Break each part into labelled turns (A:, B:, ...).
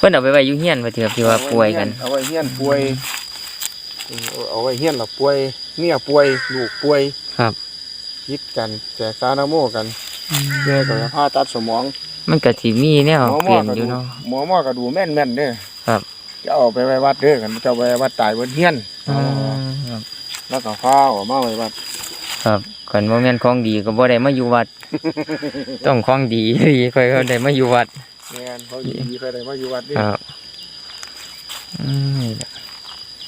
A: เพิ่นเอาไปไว้อยู่เฮียนว่าเถือะที่ว่าป่วยกัน
B: เอาไว้เฮียนป่วยเอาไว้เฮียนหลับป่วยเมียป่วยลูกป่วย
A: ครับ
B: คิดกันแจกซานาโมกันแม่ก็ผ่าตัดสมอง
A: มันก็สิมีแนว
B: หมอห
A: เป
B: มอ
A: ลี่ยน
B: ก็
A: อยู่
B: ดู
A: เนาะ
B: หมอหมอก็ดูแม่นแม่นๆเด้อ
A: ครับ
B: จะเอาไปไว้วัดเด้อกันจะเอาไปไว้วัดตายบนเฮียน
A: อ๋อครับ
B: แล้วก็พาออกมาไว้วัด
A: ครับคันบ่แม่นของดีก็บ่ได้มาอยู่วัด ต้องของดีดีค่อยเขาได้มาอยู่วัด
B: แม่นเขาดีๆเคยได้มาอยู่วัดนี่
A: ครับอืมนี่แหละ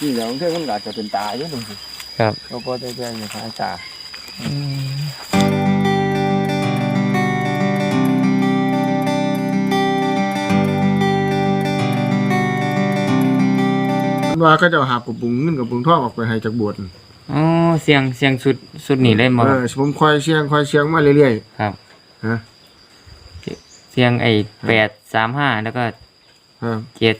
B: นี่แหละบางเทื่อมันก็อาจจะเป็นตาอยู่นึงสิ
A: ครับ
B: เขาพอได้แจ้งในสายตา
A: อืม
B: ว่าก็จะหาบกับปุงเงินกับปุงทองออกไปให้จากบวช
A: อ๋อเสียงเสียงสุดสุดนี่เลยบ่
B: เออผมคอยเสียงคอยเสียงมาเรื่อย
A: ครับ
B: ๆฮะ
A: เสียงไอ้แปดสามห้าแล้วก็
B: ครับ
A: เจ็ด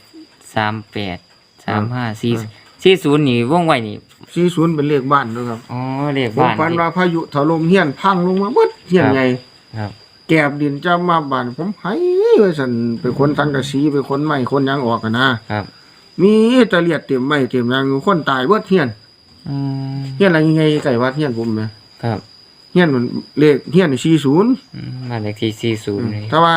A: สามแปดสามห้าสี่
B: ครับ
A: สี่ศูนย์นี่ว่องไวนี่
B: สี่ศูนย์เป็นเลขบ้านด้วยครับ
A: อ๋อเรียก
B: ผม
A: บ้าน
B: ฝัน
A: ที่
B: ว่าพายุถล่มเฮียนพังลงมาเบิดเฮียน
A: ครับ
B: ใหญ่
A: ครับ
B: แกบดินจะมาบ้านผมให้ว่าซั่นไปคนสังกะสีไปคนไม้คนหยังออกกันนะครับ มีแตะเลียดเต็มไม้เต็มหยังอยู่คนตายเบิดเฮียน
A: อืม
B: เฮียนอะไรยังไงไก่วัดเฮียนผมแหม
A: ครับ
B: เฮียนมันเลขเฮียนนี่40
A: อืมบ้านเลขที่สี่ศูนย์นี่
B: ถ้าว่า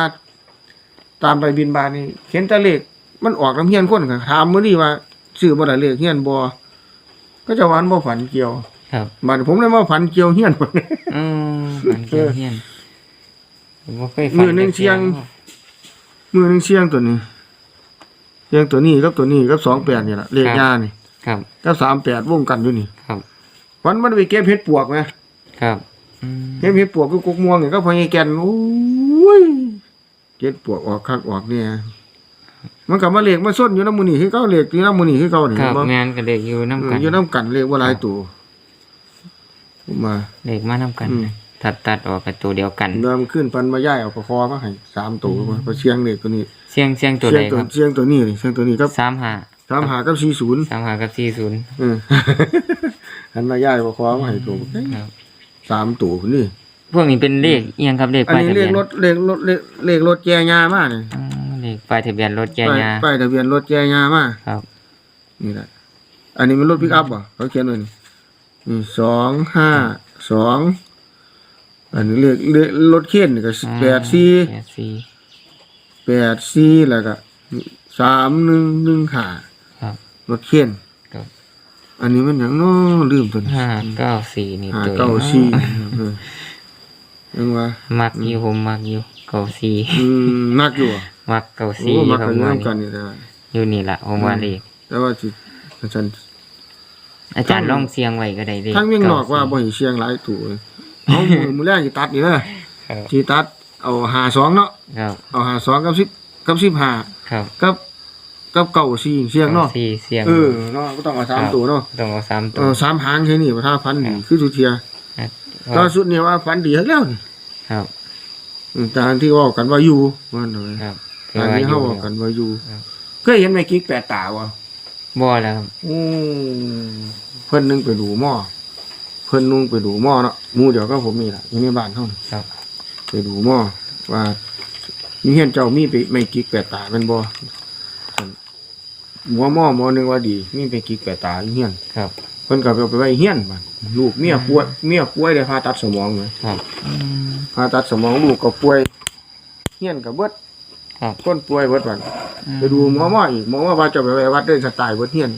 B: ตามไปบินบานนี่เห็นแต่เลขมันออกน้ำเฮียนคนก็ถามมื้อนี้ว่าซื้อบ่ได้เลขเฮียนบ่ก็จะวาอันบ่ฝันเกี่ยว
A: ครับ
B: บัดนี้ผมเลยมาฝันเกี่ยวเฮียน
A: อืมบ้านเกี่ยวเฮียนผมบ่เคยฝั
B: มื้อหนึ่งเชียง มือหนึงเชียงตัวนี้เชียงตัวนี้กับตัวนี้กับ28นี่ล่ะเลขยานี่
A: ครับ
B: กับ38วงกันอยู่นี่
A: ครับ
B: ฝันมันไปเก็บเห็ดปวกไหม
A: ครับอืม
B: เก็บเห็ดปวกกับกุกม่วงนี่ก็พอใหญแก่นโอ้ยเก็บปวกออกคักออกเนี่ยมันก็มาเลขมาส้นอยู่น้ำมือนี่คือเก่าเลขอยู่น้ำมือนี่คือเก่านี่
A: ครับ
B: เห็นบ่
A: งานก็เด็กอยู่น้ำกัน
B: อยู่น้ำกันเรียกว่าหลายตัวผมมา
A: เด็กมาน้ำกัน
B: อืม
A: ตัดตัดออกกับตัวเดียวกัน
B: เดิมขึ้นปันมาย่ายเอาประคอมาให้สามตัวมาพอเชียงเด็กตัวนี้
A: เสียงเสียงตัว
B: เชี
A: ใด
B: ยงตัว
A: ครับ
B: เชียงตัวนี้นี่เชียงตัวนี้ครับ
A: สามห้า
B: สามหากับสี่ศูนย์
A: สามห้ากับสี่ศูนย์
B: อืมหันมาย่ายประคอมาให้ตัว
A: ครับ
B: สามตัวนี่
A: พวกนี้เป็นเลขเอียงครับเลข
B: อัน
A: ป้าย
B: นี้
A: ทะ
B: เล
A: เบีย
B: ข
A: น
B: รถเลขรถเลขเลขรถแจยามาเนี่ย
A: อ๋อเลขป้ายทะเบียนรถแก
B: ป้าย
A: ยา
B: ป้ายทะเบียนรถแจยามา
A: ครับ
B: นี่แหละ อันนี้มันรถปิกอัพอะเขาเขียนไว้นี่นี่สองห้าสองอันนี้เลขเลขรถเข็นนี่ก็แปดสี่
A: แปดสี่
B: แปดสี่แล้วก็สามหนึ่งหนึ่งห้า
A: ครับ
B: รถเข็น
A: ครับ
B: อันนี้มันหยังน้อลืมตัวนี้
A: ห้าเก้าสี่นี่
B: ห้า
A: ตัว
B: เก้าสี่เออยังว่า
A: มักอยู่ผมมักอยู่เก้าสี่
B: อืมนักอยู่อะ
A: มักเก้า
B: โอ้
A: สี่
B: มัก
A: ครั
B: กับน
A: ว่า
B: น้ำกันนี่แหละ
A: อยู่นี่ละผมว่าเลข
B: แต่ว่าสิฉัน
A: อาจารย์ลองเสียงไว้ก็ได้เลข
B: ทั้งเมียงนอกว่าบ่
A: เเห็
B: นเชียงหลายตัวเอา มือมือแรกสิตัดนี่นะครับสิตัดเอาหาสองเนาะ
A: ครับ
B: เอาหาสองกับสิบกับสิบห้า
A: ครับ
B: กับ กับเก่าสี่เสียงเนาะ
A: ก้สี่เสียง
B: เออเนาะก็ต้องเอาสามตัวเนาะ
A: ต้องเอาสามตั
B: เอ
A: ว
B: อสามหางแค่นี้ว่าถ้าพันดี
A: ครับ
B: คือสุดเทีย
A: ครับ
B: ก็สุดเนี่ยว่าพันดีแล้วนี่
A: ครับ
B: อืมแต่อันที่เว่ากันว่าอยู่มันเลย
A: ครับ
B: อันนี้เขาบอกกันว่าอยู่
A: ครับ
B: เคยเห็นไหมกิ๊กแปดตาวะ
A: บ่แล้วครับ
B: อืมเพิ่นนึงไปดูหม้อเพิ่นนุ่งไปดูหม้อเนาะหมู่เดียวก็ผมนี่ล่ะอยู่ในบ้านเฮานี่
A: ครับ
B: ไปดูหม้อว่ามีเฮียนเจ้ามีไปไม่กิ๊กแปดตาแม่นบ่ หมอหม้อหมอหนึงว่าดีมีไปกิ๊กแปดตาอยู่เฮียน
A: ครับ
B: เพิ่นก็เอาไปไว้เฮียนบัดลูกเมียป่วยเมียป่วยได้ผ่าตัดสมองเลย
A: ครับ อืม
B: ผ่าตัดสมองลูกก็ป่วยเฮียนก็เบิด
A: ครับ
B: คนป่วยเบิดบัดไปดูหมอหม้ออีกหมอว่าว่าจะไปไว้วัดเด้สไตล์เบิดเฮียน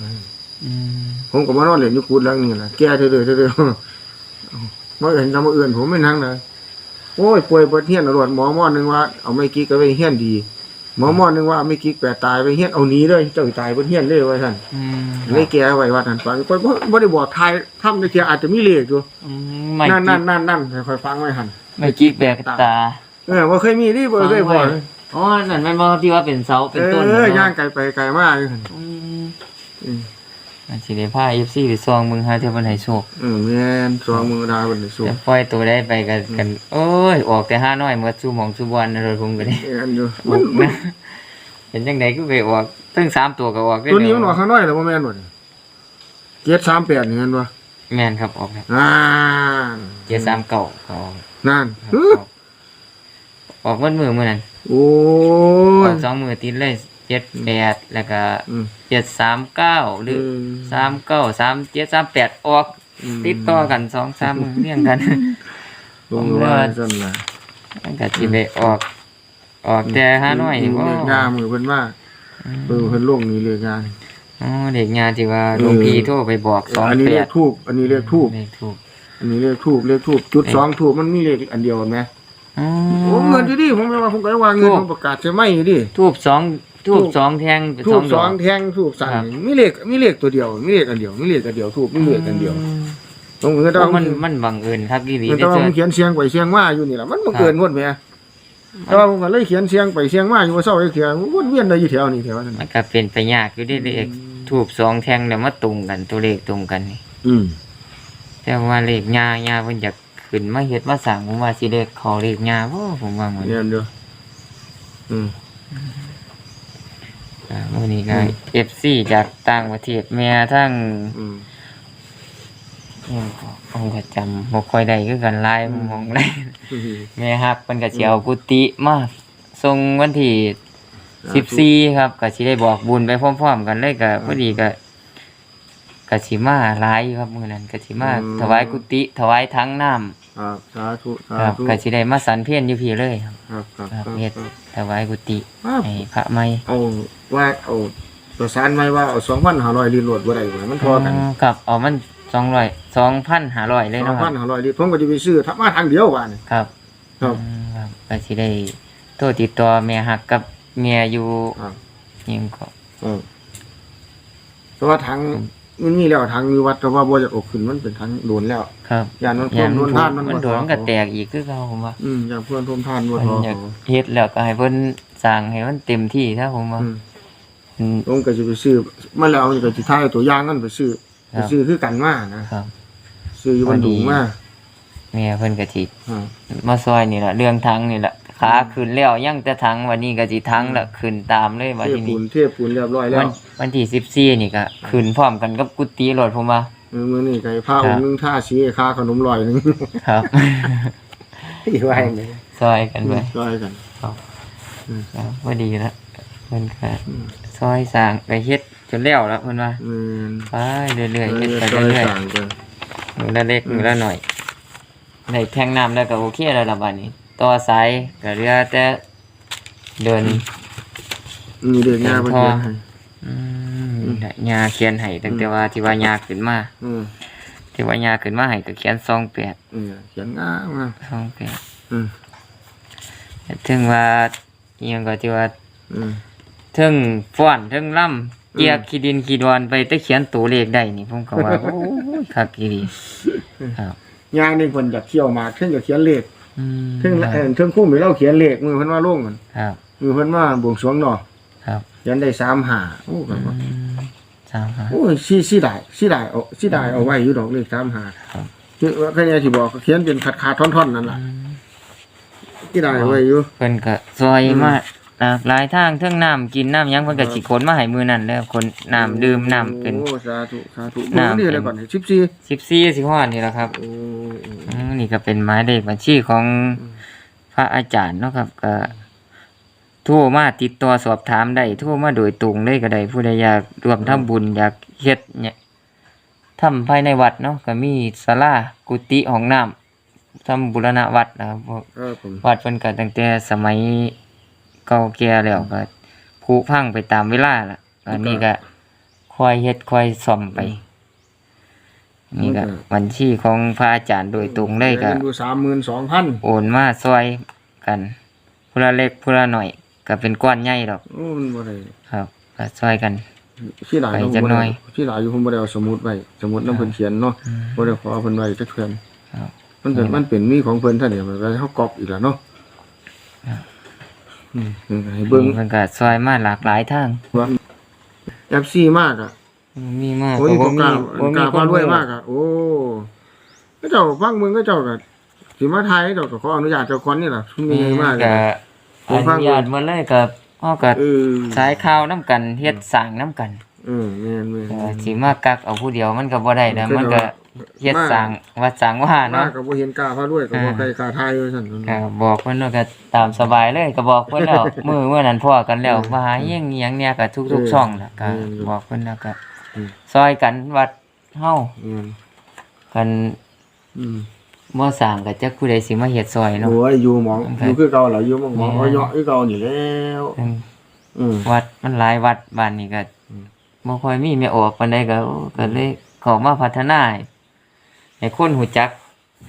A: อืม
B: ผมก็มานอนเล่นอยู่กูดหลังนี่แหละแก่เรื่อยๆเรื่อยๆมาเห็นทำมาเอื่นผมไม่นั่งเลยโอ้ยป่วยเบิดเฮียนตำรวจหมอหม้อหนึงว่าเอาไม่กิ๊กก็ไปเฮียนดี หมอหม้อหนึงว่าไม่กิ๊กแปดตายไปเฮียนเอาหนีเลยเจ้าสิตายเบิดเฮียนเลยว่าซั่น
A: อืม
B: เลยแก่ไว้วัดนั่นฟังก็บ่บ่ได้บอกทายทำในเทียอาจจะมีเลขอยู่
A: อืมไม่
B: นั่น
A: กิ๊
B: นั่
A: ก
B: นนั่นนั่นค่อยๆฟังไว้หั่น
A: ไม่กิ๊กแบกตา
B: เออบ่เคยมีนี่บ่เคยบอกเลย
A: อ๋อนั่นแม่นบ่ที่ว่าเป็นเสาเป็นต้น
B: เอ
A: เนะ
B: อย่างไกลไปไกลมากอยู่หั่น
A: อืม
B: อืม
A: อันสิได้พา FC ไปซองมึงหาเทื่อบ่ให้โชค
B: เออแม่นสองมือดาวเพิ่นได้สู้
A: แต่ปล่อยตัวได้ไปกันกันโอ้ยออกแต่ห้าน้อยหมดสู่หมองสู่บอลนะรถผมก็ได้
B: เอออันอยู่
A: บุกนะเห็นจังไดก็ไปออกตั้งสามตัวก็ออกได้
B: ตัวนี้มันอ
A: เดี
B: อกข้างน้อยแล้วบ่แม่นบ่นี่738นี่แม่นบ่
A: แม่นครับออกครับ
B: นั่น
A: เจ็ดสามเก่าก็ออก
B: นั่น
A: ครับ
B: ฮึ
A: ออกออกเมื่อมือมื่อนั้น
B: โอ้
A: อยอกสองมือติดเลยเจ็ดแปดแล้วก็
B: อืม
A: เจ็ดสามเก้าหรือสามเก้าสามเจ็ดสามแปดออก
B: ม
A: ติดต่อกันสองสามมือเรียงกัน
B: ลงว่าซั่นล่ะ
A: มันก็สิไปออก ออกแต่ห้าน้อยนี่บ่
B: เลขงามมือเพิ่นว่าเออเพิ่นลงนี่เลขงาม
A: อ๋อเด็กงานที่ว่าหลวงพี่โทรไปบอกสอง
B: อันนี้
A: แป
B: เล
A: ด
B: ขทูบอันนี้เลขทูบ
A: เลขถูก
B: อันนี้เลขทูบเลขทูบจุดสองทูบมันมีเลขอันเดียวไหม
A: อ๋อ
B: โอ้เงินอยู่ดิผมไม่ว่าผมก็ว่าเงิน
A: ทูบ
B: ผมประกาศใช่ไหมอยู่ดิ
A: ทูบสอง ทูบสองแทง
B: ทู
A: สอบงด
B: ส
A: อ
B: อกงแทงทูบสั่น
A: ครับ
B: มีเลขมีเลขตัวเดียวมีเลขอันเดียวมีเลขอันเดียวทูบมีเลขอันเดียวผมก็
A: เพ
B: ต้อง
A: ราะมันมันบังเอิญครับพี่หลี
B: มัน
A: ได้
B: ต้อง
A: เจอ
B: เขียนเสียงไปเสียงมาอยู่นี่แหละมันบังเกินหมดแหม่แต่ว่าผมก็เลยเขียนเสียงไปเสียงมาอยู่ว่าเศร้าเลยเขียนวนเวียนได้อยู่แถวนี้แถวนั้น
A: มันก็เป็นไปยากอยู่ได้เลขทูบสองแทงเนี่ยมาตรงกันตัวเลขตรงกันนี่
B: อืม
A: แต่ว่าเลขยายาเพิ่นอยากขึ้นมาเฮ็ดมาสั่งผมว่าสิเลขเขาเลขยาบ่ผมว่าเหมือน
B: เนี่ยเดียวอืม
A: อ่ามื้อนี้ก็
B: อืม
A: FC จากต่างประเทศแม่ทั้ง
B: อืม
A: อิหยังก็ผมก็จำบ่ค่อยได้คือกันหลายมองได้แม่ฮักเพิ่นก็สิเอากุฏิมาส่งวันที่14ครับก็สิได้บอกบุญไปพร้อมๆกันเลยก็พอดีก็ก็สิมาหลายอยู่ครับมื้อนั้นก็สิมาถวายกุฏิถวายทั้งน้ำ
B: ครับสาธุสา
A: ครับ
B: ธุ
A: ก็สิได้มาสันเพียนอยู่พี่เลยครับ
B: ครับครับ
A: ครับ
B: ครับ
A: เฮ็ดถวายกุฏิ
B: ครับ
A: ให้พระใหม่
B: เอาว่าเอาประสานไว้ว่าเอาสองพันห้าร้อยลิตรรวดบ่ได้บ่มันพอกัน
A: ครับเอามัน200 2,500เลย
B: สอ
A: เนาะ
B: ง
A: ค
B: พั
A: รั
B: น
A: บ
B: ห้าร้อยลิตรผมก็จะไปซื้อทับมาทางเดียวว่านี่
A: ครับ
B: ครับ
A: อืมครับก็สิได้โทรติดต่อแม่ฮักกับเมียอยู่
B: ครับ
A: ยิงก็
B: เออเพราะว่าทาง มันมีแล้วทางมีวัดแต่ว่าบ่จะออกขึ้นมันเป็นทางโดนแล้ว
A: ครับ
B: ยานมัน
A: อ
B: เพิ่
A: ย่ามง
B: โดน
A: ถู
B: ท่าน
A: ก
B: มัน
A: มัน
B: บ่
A: โดน
B: ทอ
A: มันก็แตกอีกคือเก่าผมว่า
B: อืมอย่างเพื่อนท่วมท่านบ่
A: เพิ่
B: ท
A: น
B: อ
A: อยากเฮ็ดแล้วก็ให้เพิ่นสร้างให้มันเต็มที่ถ้าผมว่า
B: อืม
A: อืม
B: ผมก็จะไปซื้อมาแล้วนี่ก็สิถ่ายตัวอย่างนั่นไปซื้อ
A: ครั
B: ไป
A: บ
B: ซื้อคือกันมานะครับ ซื้ออยู่บันดุงมา
A: แม่เพิ่นก็สิ
B: อ่า
A: มาซอยนี่แหละเรื่องทั้งนี่แหละ ขาขึ้นแล้วยังแต่ทั้งวันนี้ก็สิทั้งละขึ้นตามเลยวัน
B: เท
A: ที่
B: ปู
A: นี้
B: นเทปูนเรียบร้อยแล้
A: วั
B: วน
A: วันที่สิบสี่นี่ก็ขึ้นพร้อมกันกับกุฏิรถผมว่า
B: เออมื้อนี้ไก่ผ้า
A: ครั
B: อบ งค์หนึงท่าสีค่าขนมลอยหนึง
A: ครับ
B: อีว่าอย่างนี้
A: ซอยกันไป
B: ลอยกัน
A: ครับพอดีแล้วเพิ่นก็ซอยสร้างไปเฮ็ดจนแล้วแล้วเพิ่นว่า
B: อืม
A: ไปเรื่อยๆเฮ็ดไป
B: ซอย
A: เรื่อย
B: ต่างกัน
A: ๆมือละเล็กมือละหน่อยได้แทงน้ำแล้วก็โอเคแล้วล่ะบัดนี้ ต่อสายก็เหลือแต่เดิน
B: มีเด็กงานเพิ่นเขียนให้
A: อืมนี่แหละยาเขียนให้ตั้งแต่ว่าที่ว่ายาขึ้นมา
B: อืม
A: ที่ว่ายาขึ้นมาให้ก็เขียน28
B: เออเขียนงามงาม
A: 28
B: อืม
A: ถึงว่าอิหยังก็ที่ว่า
B: อืม
A: ถึงฟ้อนถึงล่ำเกียกขี้ดินขี้ดอนไปแต่เขียนตัวเลขได้นี่ผมก็ว่า โอ้ยคักอีหลีครับ
B: ยางนี่เพิ่นอยากเที่ยวมาเพิ่นอยากเขียนเลข
A: อืม
B: เพิ่นเอ่อเพิ่นคุ้มให้เราเขียนเลขมือเพิ่นว่าลงกัน
A: ครับ
B: มือเพิ่นว่าบวงสรวงเนาะ
A: ครับ
B: เขียนได้35โอ้ก็ว่า
A: อืมสามครับ
B: โอ้ยสิสิได้สิได้เอาสิได้เอาไว้อยู่ดอกเลข35
A: ครับ
B: คือว่าแค่นี้ที่บอกเขียนเป็นขาดๆท่อนๆนั่นล่ะ
A: อืม
B: สิได้เอาไว้อยู่
A: เพิ่นก็ซอย
B: อืม
A: มา หลากหลายทางเทั้งน้ำกินน้ำหยังเพิ่นก็สิขนมาให้มื้อนั้นแล้วคนน้ำดื่มน้ำเป็น
B: โอ้สาธุสาธุ
A: น้ำ
B: นี่อะไร
A: เป็น
B: ก่อน14
A: 14สิฮอดนี่แหละครับ
B: โอ้
A: อืมนี่ก็เป็นหมายเลขบัญชีของพระอาจารย์เนาะครับก็โทรมาติดต่อสอบถามได้โทรมาโดยตรงเลยก็ได้ผู้ใดอยากร่วมทำบุญอยากเฮ็ดเนี่ยทำภายในวัดเนาะก็มีศาลากุฏิห้องน้ำทำบุรณะวัดนะครับพวก
B: ครับผม
A: วัดเพิ่นก็ตั้งแต่สมัย เก่าแก่แล้วก็ผุพังไปตามเวลาล่ะอันนี้ก็ค่อยเฮ็ดค่อยซ่อมไป นี่ก็บัญชีของพระอาจารย์โดยตรงเลยก็
B: งินอยู่32,000
A: โอนมาซอยกันผู้ละเล็กผู้ละหน่อย ก็เป็นก้อนใหญ่ดอก
B: โอ้มันบ่ได้
A: ครับก็ซอยกัน
B: ที่หลาย
A: ไป
B: ผม
A: จักหน่อย
B: บ่ได้ที่หลายอยู่ผมบ่ได้เอาสมุดไว้สมุดนำเพิ่นเขียนเนาะบ่ได้ขอเพิ่นไว้จักเทื่อน
A: ครับ
B: มันเป็นมันเป็นมีของเพิ่นเท่านี้มันก็เฮาก๊อปอีกแล้วเนาะ อืมให้เบิ่ง
A: มันก็ซอยมาหลากหลายทาง
B: ว่า FC มากอะ
A: มีมาก
B: โอ้ย
A: ก็
B: บ่
A: บ่
B: ก
A: มี
B: ล้า
A: บ่
B: กล้า
A: มี
B: พารวยมากอะ โอ้ก็เจ้าฟังมึงก็เจ้าก็สิมาไทยเจ้าก็ขออนุญาตเจ้าคนนี่ล่ะชุมมีใหญ่มากเลย
A: ก็
B: ผม
A: อ
B: ฟัง
A: นุญาตหมาเลยก็เฮาก็
B: เออ
A: สายข่าวนํกันเฮ็ดสร้างนํกัน
B: เออแม่นแม่น
A: เออสิมากักเอาผู้เดียวมันก็บ่ได้นะมันก็ เฮ็ด
B: มา
A: สร้างวัดสร้างว่า
B: มา
A: เนาะ
B: ก็บ่เห็นกล้าพาด้วยก็บ่
A: อ่า
B: ใครกล้าทายว่าซั่น
A: ก็บอกเพิ่นว่าก็ตามสบายเลยก็บอกเพิ่นแล้วมื้อมื้อนั้นพ้อกันแล้ว
B: อืม
A: ว่าหาอิหยังอิหยังเนี่ยก็ทุก
B: เออ
A: ๆช่องน่ะก็
B: อืม
A: บอกเพิ่นแล้วก็
B: อืม
A: ซอยกันวัดเฮา
B: อืม
A: กัน
B: อืม
A: บ่สร้างก็จักผู้ใดสิมาเฮ็ดซอยเนาะ
B: โอ้ยอยู่หมอง
A: โอเค
B: อยู่คือเก่าล่ะอยู่หมองหมอง
A: แม่
B: ก็เหาะคือเก่านี่แล้ว
A: อืม
B: อืม
A: วัดมันหลายวัดบ้านนี้ก็
B: อืม
A: บ่ค่อยมีแม่ออกปานใดก็โอ้ก็เลยเข้ามาพัฒนา ให้ให้คนหูจัก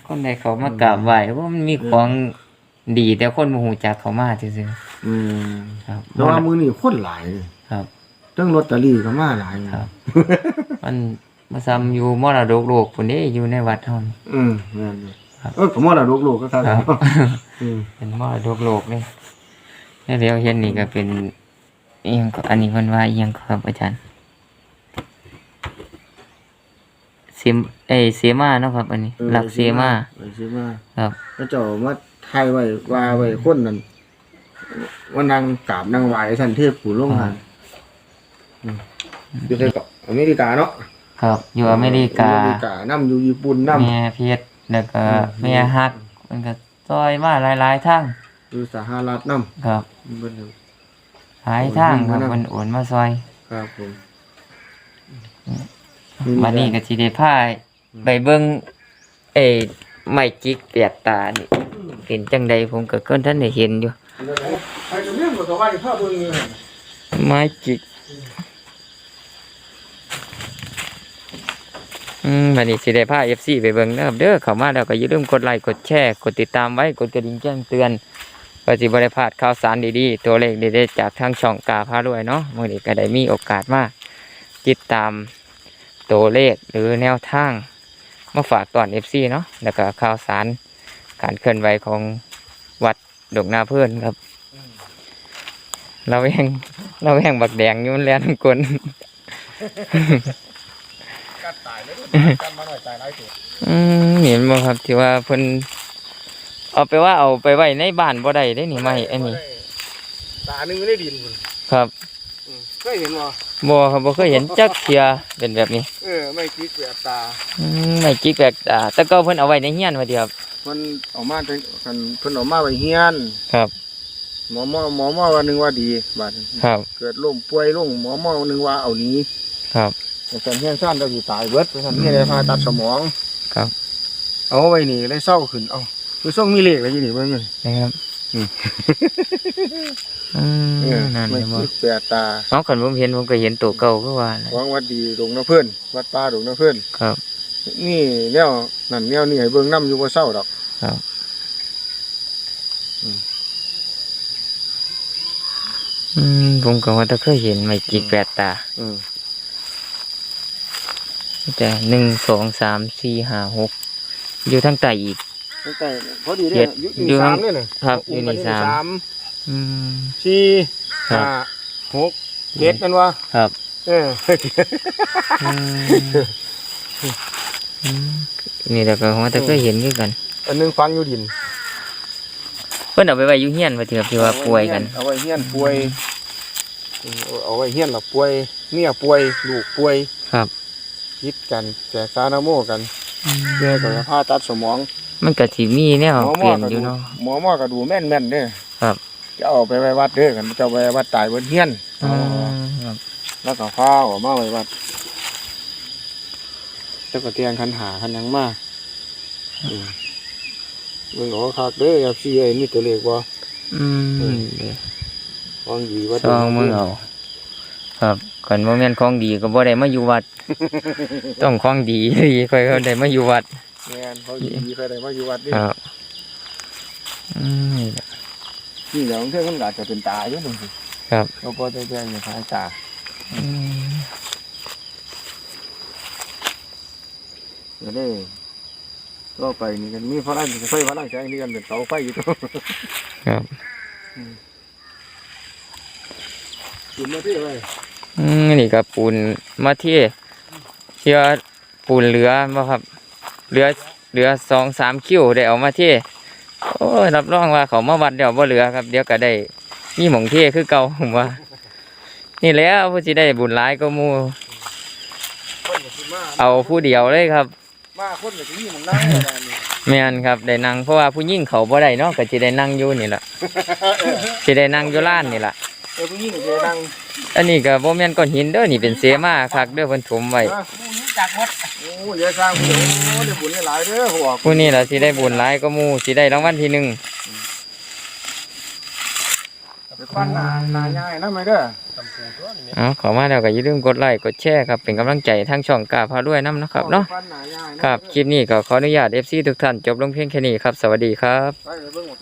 A: คนใดเขามากราบไหว้เพราะมันมีของดีแต่คนบ่ฮู้จักเขามาซื่อ
B: อืม
A: ๆครับ
B: แต่ว่ามื้อนี้คนหลายเลย
A: ครับ
B: เทั้งลอตเตอรี่ก็มาหลาย
A: ครับ มันมาซ้ำอยู่มรดกโลกพุ่นเด้อยู่ในวัดเฮานี่
B: อืมแม่นอยู่
A: ครับ
B: เออก็มรดกโลกก็ครับ
A: ครับ
B: อืม
A: เป็นมรดกโลกเลยแล้วเดี๋ยวเห็นนี่ก็เป็นอีหยังก็อันนี้เพิ่นว่าอีหยังครับอาจารย์ เสียมเอ้ยเสียมาเนาะครับ อันนี้
B: ออ
A: หลักเสียมา
B: เออเสียมา
A: ครับ
B: พระเจ้ามาทายไว้ว่าไว้คนนั้นว่านางกราบนางไหวท่านเทพผู้ลงหันอืมอยู่ในเกาะอเมริกาเนาะ
A: ครับ อยู่อเมริกา
B: อเมริกานํอยู่ญี่ปุ่นนํ
A: แม่เพชรแล้วก็
B: อืม
A: แม่ฮักมันก็ซอยมาหลายๆทาง
B: อยู่สหรัฐนํ
A: ครับ
B: เบิ่นอยู่
A: หลายทางครับ
B: โอนมา
A: มันโอนมาซอย
B: ครับผม
A: วันนี้ก็สิได้พาไปเบิ่งเอ้ยไม้จิกเปียกตานี่เป็นจังใดผมก็คนท่านได้เห็นอยู่
B: ใครจะเลี้ยงบ่ก็ว่าสิพาเบิ่งนี่
A: ไม้จิกอืมวันนี้สิได้พา FC ไปเบิ่งนะครับเด้อเข้ามาแล้วก็อย่าลืมกดไลค์กดแชร์กดติดตามไว้กดกระดิ่งแจ้งเตือนเพื่อสิบ่ได้พลาดข่าวสารดีๆ ตัวเลขเด็ดๆจากทางช่องกาพารวยเนาะมื้อนี้ก็ได้มีโอกาสมาติดตาม ตัวเลขหรือแนวทาง มาฝากตอน FC เนาะแล้วก็ข่าวสารการเคลื่อนไหวของวัดดงนาเพื่อนครับ เราแห่งเราแห่งบักแดงอยู่มันแล่นกล
B: กัดตายเลยกันมาหน่อยตายหลายตัว
A: อืมเห็นบ่ครับที่ว่าเพิ่นเอาไปว่าเอาไปไว้ในบ้านบ่ได้ได้นี่ไม่ไอันนี้
B: ตาหนึงไม่ได้ดินพุ่น
A: ครับ
B: เคยเห็นบ่
A: บ่ครับบ่เคยเห็นจักเที่ยเป็นแบบนี้
B: เออไม่คิดแบบตา
A: อืมไม่จิกแปลกตาแต่ก็เพิ่นเอาไว้ในเฮียนว่าเดียวครับ
B: มันเออกมาเป็นกันเพิ่นเออกมาไว้เฮียน
A: ครับ
B: หมอหมอหมอหมอวันหนึงว่าดีบาดนี้
A: ครับ
B: เกิดล้มป่วยลงหมอหมอวันหนึงว่าเอาหนี้
A: ครับ
B: แต่ตอนเฮียนซ่านเราสิตายเบิดเพราะฉะนั้นนี่ได้ผ่าตัดสมอง
A: ครับ
B: เอาไว้นี่เลยเศร้าขึ้นเอาคือส่งมีเลขอะไรอยู่นี่เบิ่งเลย
A: นะครับ
B: อืม
A: อื
B: เออ
A: มนั่น
B: ไม่
A: เห็นบ่
B: คิดแปลกตา
A: เอาคันผมเห็นผมก็เห็นตัวเก่าคือว่าน่ะ
B: หวังวัดดีดงน้ำเพิ่นวัดป่าดงน้ำเพิ่น
A: ครับ
B: นี่แนวนั่นแนวนี่ให้เบิ่งน้ำอยู่บ่เศร้าดอก
A: อืมผมก็ว่าแต่เคยเห็นไม่จิกแปลกตา
B: อืม
A: แต่หนึ่งสองสามสี่ห้าหกอยู่ทางใต้อีก
B: ตั้งแต่พอดี
A: เจ็
B: เด้
A: ด
B: อยู่
A: อยู่
B: นี่
A: ข้า
B: สางมเนี่ยน่ะ
A: ครับ
B: อุ้
A: อยู่นี่
B: กั
A: สาม
B: สาม
A: อืม
B: สี่
A: ครับ
B: ห้าหกเจ็ดนั่นวะ
A: ครับ
B: เออ
A: อืมอืมนี่แหละก็ว่าแต่เคยเห็นคือกัน
B: อันหนึงฟังอยู่ดิน
A: เพิ่นเอาไปไว้อยู่เฮียนว่าที่ครับที่ว่าป่วยกัน
B: เอาไว้เฮียนป่วยอืมเอาไว้เฮียนหลับป่วยเมียป่วยลูกป่วย
A: ครับ
B: คิดกันแจกซานาโมกันแม่ก็จะผ่าตัดสมอง
A: มันก็สิมีแนว
B: หมอ
A: เป
B: หมอ
A: ลี่ยน
B: ก็
A: อยู่
B: ดู
A: เนาะ
B: หมอหมอก็ดูแม่นแม่นๆเด้อ
A: ครับ
B: จะเอาไปไว้วัดเด้อกันจะเอาไปไว้วัดตายบนเฮียน
A: อืมครับ
B: แล้วก็ฟ้าออกมาไว้วัดแล้วก็เตียงคันหาคันหยังมาอืมเบิ่งเออกคักเด้ออย่าซีไอ้นี่ตัวเลขบ่
A: อืม
B: วางดีวัด
A: ซองมือเอาครับคันบ่แม่นของดีก็บ่ได้มาอยู่วัด ต้องของดีดีค่อยเขาได้มาอยู่วัด
B: แม่นเขาดีใครได้มาอยู่วัดเด้อ
A: ครับอืมนี่แหละ
B: นี่เดี๋ยวเทื่อมันก็อาจจะเป็นตาอยู่นึงสิ
A: ครับ
B: เราพอได้แจ้งอยู่ทางตา
A: อืม
B: เดี๋ยวได้ก็ไปนี่กันมีพลังไฟพลังแสงนี่กันเป็นเสาไฟอยู่ตัว
A: ครับ
B: กินมาที่ไว้
A: อืมนี่ก็ปูนมาเที่เชื่อปูนเหลือบ่ครับ เหลือเหลือสองสามคิวได้เอามาเที่โอ้ยรับรองว่าเขามาวัดเดี๋ยวบ่เหลือครับ เดี๋ยวก็ได้มีหมองเที่คือเก่าผมว่า นี่แหล้วผู้สิได้บุญหลายก็หมู่
B: คนก็สิมา
A: เอาผู้เดียวเลยครับ
B: มาฟ้าคนก็สิมีหมองนั่งอยู่นั่นนี่
A: แม่นครับได้นั่งเพราะว่าผู้หญิงเขาบ่ได้เนาะก็สิได้นั่งอยู่นี่ล่ะสิได้นั่งอยู่ร้านนี่ล่ะ
B: เออผู้หญิงก็สินั่ง
A: อันนี้ก็บ่แม่นก้อนหินเด้อนี่เป็นเสมาคักเด้อเพิ่นถมไว้
B: นะโอ้ยายสร้างผู้เดียวโอ้ได้บุญได้หลายเด้อหัว
A: ผู้นี้ล่ะสิได้บุญหลายก็หมู่สิได้รางวัลที่หนึ่ง
B: ไปปั้นหน้าหน้าใหญ่นะไม่เด้อ
A: เอาเข้ามาแล้วก็อย่าลืมกดไลค์กดแชร์ครับเป็นกำลังใจทางช่องกาพาด้วยนํเนาะครับเนาะ
B: ปั้นหน้าใหญ่นะครับ
A: คลิปนี้ก็ขออนุญาต FC ทุกท่านจบลงเพียงแค่นี้ครับสวัสดีครับ
B: ไปเบิ่งหมด